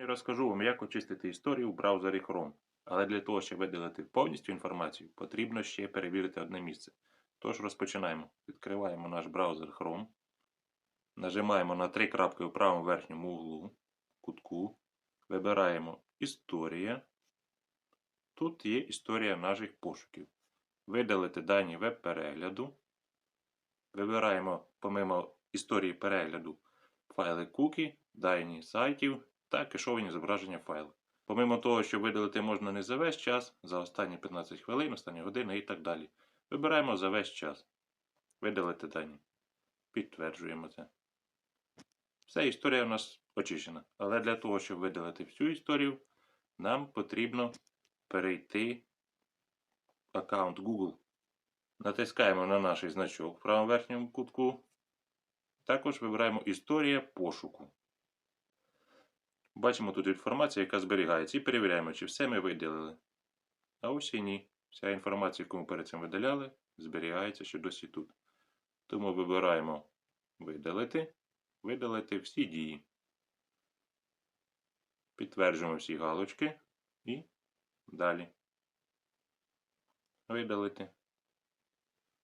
Я розкажу вам, як очистити історію в браузері Chrome. Але для того, щоб видалити повністю інформацію, потрібно ще перевірити одне місце. Тож розпочинаємо. Відкриваємо наш браузер Chrome. Нажимаємо на три крапки у правому верхньому углу кутку. Вибираємо Історія. Тут є історія наших пошуків. Видалити дані веб-перегляду. Вибираємо, помимо історії перегляду, файли кукі, дані сайтів та кешовані зображення файлу. Помимо того, що видалити можна не за весь час, за останні 15 хвилин, останні години і так далі. Вибираємо за весь час. Видалити дані. Підтверджуємо це. Все, історія у нас очищена. Але для того, щоб видалити всю історію, нам потрібно перейти в аккаунт Google. Натискаємо на наш значок в правому верхньому кутку. Також вибираємо Історія пошуку. Бачимо тут інформація, яка зберігається, і перевіряємо, чи все ми видалили. А ось і ні. Вся інформація, яку ми перед цим видаляли, зберігається ще досі тут. Тому вибираємо видалити, видалити всі дії. Підтверджуємо всі галочки і далі. Видалити.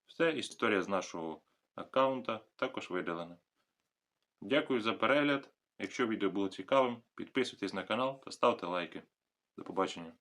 Все, історія з нашого аккаунта також видалена. Дякую за перегляд. Якщо відео було цікавим, підписуйтесь на канал та ставте лайки. До побачення.